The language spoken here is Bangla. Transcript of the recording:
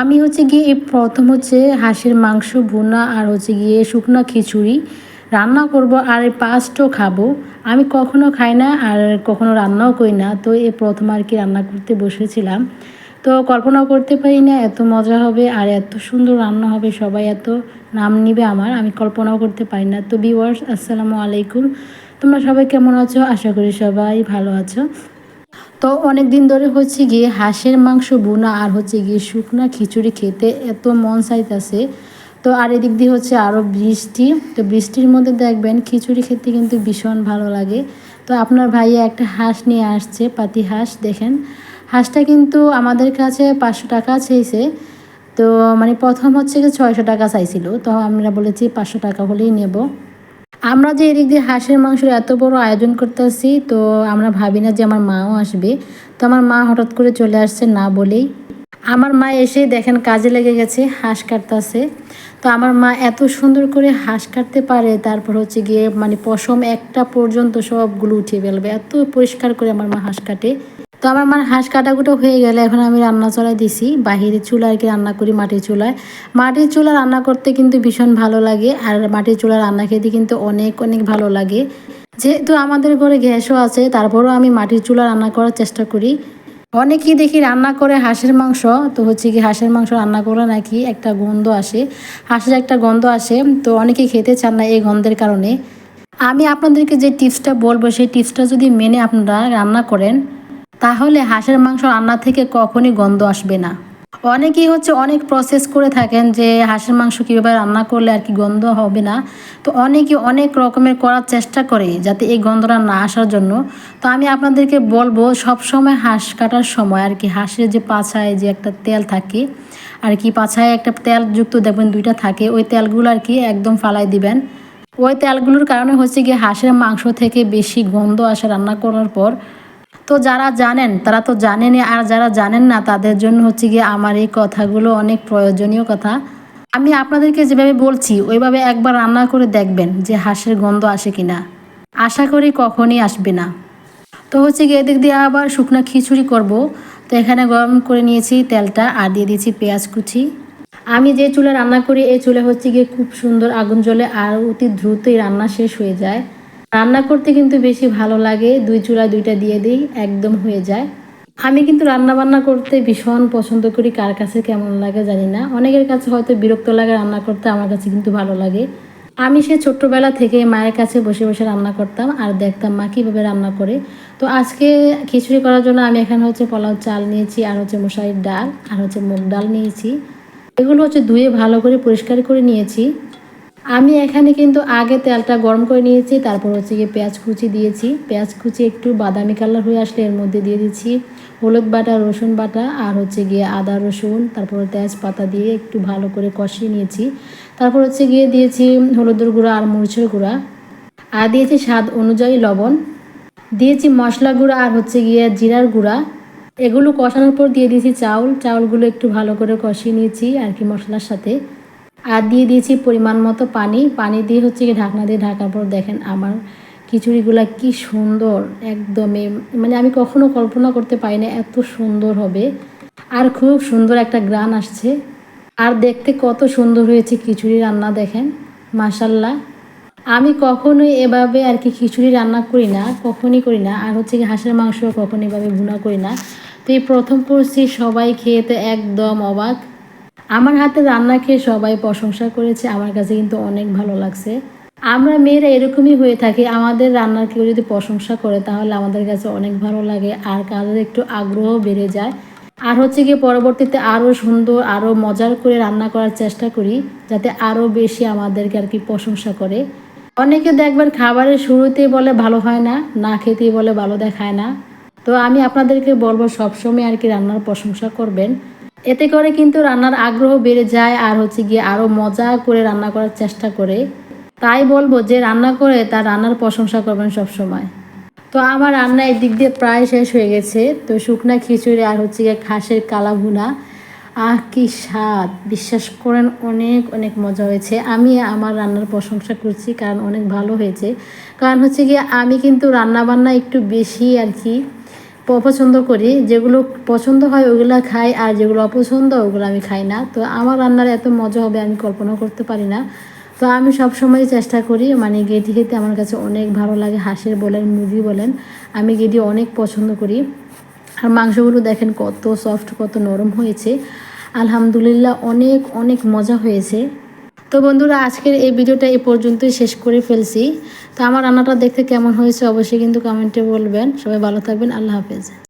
আমি হচ্ছে গিয়ে এই প্রথম হচ্ছে হাঁসের মাংস, ভুনা আর হচ্ছে গিয়ে শুকনো খিচুড়ি রান্না করব আর এই পাঁচটাও খাব। আমি কখনো খাই না আর কখনো রান্নাও করি না। তো এই প্রথম আর কি রান্না করতে বসেছিলাম। তো কল্পনাও করতে পারি না এত মজা হবে আর এত সুন্দর রান্না হবে, সবাই এত নাম নিবে আমার, আমি কল্পনাও করতে পারি না। তো বিওয়ার্স আসসালামু আলাইকুম। তোমরা সবাই কেমন আছো? আশা করি সবাই ভালো আছো। তো অনেক দিন ধরে হচ্ছে গিয়ে হাঁসের মাংস বোনা আর হচ্ছে গিয়ে শুকনা খিচুড়ি খেতে এত মন চাইতেছে। তো আর এদিক দিয়ে হচ্ছে আরও বৃষ্টি। তো বৃষ্টির মধ্যে দেখবেন খিচুড়ি খেতে কিন্তু ভীষণ ভালো লাগে। তো আপনার ভাইয়া একটা হাঁস নিয়ে আসছে, পাতি হাঁস, দেখেন। হাঁসটা কিন্তু আমাদের কাছে পাঁচশো টাকা চেয়েছে তো মানে প্রথম হচ্ছে গিয়ে ছয়শো টাকা চাইছিল। তো আমরা বলেছি পাঁচশো টাকা হলেই নেব। আমরা যে এদিক দিয়ে হাঁসের মাংসের এত বড় আয়োজন করতেছি, তো আমরা ভাবি না যে আমার মাও আসবে। তো আমার মা হঠাৎ করে চলে আসছে না বলেই। আমার মা এসে দেখেন কাজে লেগে গেছে, হাঁস কাটতেছে। তো আমার মা এত সুন্দর করে হাঁস কাটতে পারে, তারপর হচ্ছে গিয়ে মানে পশম একটা পর্যন্ত সবগুলো উঠিয়ে ফেলবে। এত পরিষ্কার করে আমার মা হাঁস কাটে। আমার মার হাঁস কাটাকুটো হয়ে গেলে এখন আমি রান্না চলাই দিছি। বাহিরে চুলা আর কি রান্না করি, মাটির চুলায়। মাটির চুলা রান্না করতে কিন্তু ভীষণ ভালো লাগে আর মাটির চুলা রান্না খেতে কিন্তু অনেক অনেক ভালো লাগে। যেহেতু আমাদের ঘরে গ্যাসও আছে, তারপরেও আমি মাটির চুলা রান্না করার চেষ্টা করি। অনেকেই দেখি রান্না করে হাঁসের মাংস, তো হচ্ছে কি হাঁসের মাংস রান্না করে নাকি একটা গন্ধ আসে, হাঁসের একটা গন্ধ আসে, তো অনেকে খেতে চান না এই গন্ধের কারণে। আমি আপনাদেরকে যে টিপসটা বলব, সেই টিপসটা যদি মেনে আপনারা রান্না করেন তাহলে হাঁসের মাংস রান্না থেকে কখনই গন্ধ আসবে না। অনেকেই হচ্ছে অনেক প্রসেস করে থাকেন যে হাঁসের মাংস কীভাবে রান্না করলে আর কি গন্ধ হবে না। তো অনেকে অনেক রকমের করার চেষ্টা করে যাতে এই গন্ধটা না আসার জন্য। তো আমি আপনাদেরকে বলব সব সময় হাঁস কাটার সময় আর কি হাঁসের যে পাছায় যে একটা তেল থাকে, আর কি পাছায় একটা তেলযুক্ত দেখবেন দুইটা থাকে, ওই তেলগুলো আর কি একদম ফালাই দিবেন। ওই তেলগুলোর কারণে হচ্ছে গিয়ে হাঁসের মাংস থেকে বেশি গন্ধ আসে রান্না করার পর। তো যারা জানেন, তারা তো জানেনই, আর যারা জানেন না, তাদের জন্য হচ্ছে গিয়ে আমার এই কথাগুলো অনেক প্রয়োজনীয় কথা। আমি আপনাদেরকে যেভাবে বলছি, ওইভাবে একবার রান্না করে দেখবেন যে হাঁসের গন্ধ আসে কিনা। আশা করি কখনই আসবে না। তো হচ্ছে গিয়ে এদিক দিয়ে আবার শুকনো খিচুড়ি করব। তো এখানে গরম করে নিয়েছি তেলটা আর দিয়ে দিয়েছি পেঁয়াজ কুচি। আমি যে চুলে রান্না করি, এই চুলে হচ্ছে গিয়ে খুব সুন্দর আগুন জ্বলে আর অতি দ্রুতই রান্না শেষ হয়ে যায়। রান্না করতে কিন্তু বেশি ভালো লাগে, দুই চুলা দুইটা দিয়ে দিই, একদম হয়ে যায়। আমি কিন্তু রান্না বান্না করতে ভীষণ পছন্দ করি, কার কাছে কেমন লাগে জানি না। অনেকের কাছে হয়তো বিরক্ত লাগে রান্না করতে, আমার কাছে কিন্তু ভালো লাগে। আমি সে ছোট্টবেলা থেকে মায়ের কাছে বসে বসে রান্না করতাম আর দেখতাম মা কীভাবে রান্না করে। তো আজকে খিচুড়ি করার জন্য আমি এখানে হচ্ছে পোলাও চাল নিয়েছি, আর হচ্ছে মশারির ডাল, আর হচ্ছে মুগ ডাল নিয়েছি। এগুলো হচ্ছে ধুয়ে ভালো করে পরিষ্কার করে নিয়েছি। আমি এখানে কিন্তু আগে তেলটা গরম করে নিয়েছি, তারপর হচ্ছে গিয়ে পেঁয়াজ কুচি দিয়েছি। পেঁয়াজ কুচি একটু বাদামি কালার হয়ে আসলে এর মধ্যে দিয়ে দিচ্ছি। হলুদ বাটা, রসুন বাটা আর হচ্ছে গিয়ে আদা, রসুন, তারপর তেজপাতা দিয়ে একটু ভালো করে কষিয়ে নিয়েছি। তারপর হচ্ছে গিয়ে দিয়েছি হলুদের গুঁড়া আর মরিচের গুঁড়া। আর দিয়েছি স্বাদ অনুযায়ী লবণ। দিয়েছি মশলা গুঁড়া আর হচ্ছে গিয়ে জিরার গুঁড়া। এগুলো কষানোর পর দিয়ে দিয়েছি চাউল। চাউলগুলো একটু ভালো করে কষিয়ে নিয়েছি আর কি মশলার সাথে। আর দিয়ে দিয়েছি পরিমাণ মতো পানি। পানি দিয়ে হচ্ছে কি ঢাকনা দিয়ে ঢাকার পর দেখেন আমার খিচুড়িগুলো কি সুন্দর, একদমই। মানে আমি কখনো কল্পনা করতে পারি না এত সুন্দর হবে। আর খুব সুন্দর একটা গ্রান আসছে। আর দেখতে কত সুন্দর হয়েছে খিচুড়ি রান্না দেখেন মাসাল্লাহ আমি কখনোই এভাবে আর কি খিচুড়ি রান্না করি না, কখনই করি না। আর হচ্ছে কি হাঁসের মাংস কখনো এভাবে ভুনা করি না। তো এই প্রথম করছি সবাই খেয়ে তো একদম অবাক। আমার হাতে রান্না খেয়ে সবাই প্রশংসা করেছে, আমার কাছে কিন্তু অনেক ভালো লাগছে। আমরা মেয়েরা এরকমই হয়ে থাকি, আমাদের রান্নার কেউ যদি প্রশংসা করে তাহলে আমাদের কাছে অনেক ভালো লাগে আর কাজের একটু আগ্রহ বেড়ে যায়। আর হচ্ছে গিয়ে পরবর্তীতে আরও সুন্দর আরও মজার করে রান্না করার চেষ্টা করি, যাতে আরও বেশি আমাদেরকে আর কি প্রশংসা করে। অনেকে দেখবেন খাবারের শুরুতেই বলে ভালো হয় না না খেতেই বলে ভালো দেখায় না। তো আমি আপনাদেরকে বলব সবসময় আর কি রান্নার প্রশংসা করবেন। এতে করে কিন্তু রান্নার আগ্রহ বেড়ে যায় আর হচ্ছে গিয়ে আরও মজা করে রান্না করার চেষ্টা করে। তাই বলব যে রান্না করে তার রান্নার প্রশংসা করবেন সব সময় তো আমার রান্না এদিক দিয়ে প্রায় শেষ হয়ে গেছে। তো শুকনা খিচুড়ি আর হচ্ছে গিয়ে খাসের কালা ভুনা আহ, কি স্বাদ! বিশ্বাস করেন, অনেক অনেক মজা হয়েছে। আমি আমার রান্নার প্রশংসা করছি কারণ অনেক ভালো হয়েছে। কারণ হচ্ছে গিয়ে আমি কিন্তু রান্না বান্না একটু বেশি আর কি পছন্দ করি, যেগুলো পছন্দ হয় ওগুলো খাই আর যেগুলো অপছন্দ ওগুলো আমি খাই না। তো আমার রান্নার এত মজা হবে আমি কল্পনা করতে পারি না। তো আমি সব সময় চেষ্টা করি মানে গেটি খেতে আমার কাছে অনেক ভালো লাগে, হাঁসের বলেন, মুরগি বলেন, আমি গেটি অনেক পছন্দ করি। আর মাংসগুলো দেখেন কত সফট কত নরম হয়েছে। আলহামদুলিল্লাহ অনেক অনেক মজা হয়েছে। তো বন্ধুরা, আজকের এই ভিডিওটা এই পর্যন্তই শেষ করে ফেলছি। তো আমার রান্নাটা দেখতে কেমন হয়েছে অবশ্যই কিন্তু কমেন্টে বলবেন। সবাই ভালো থাকবেন। আল্লাহ হাফেজ।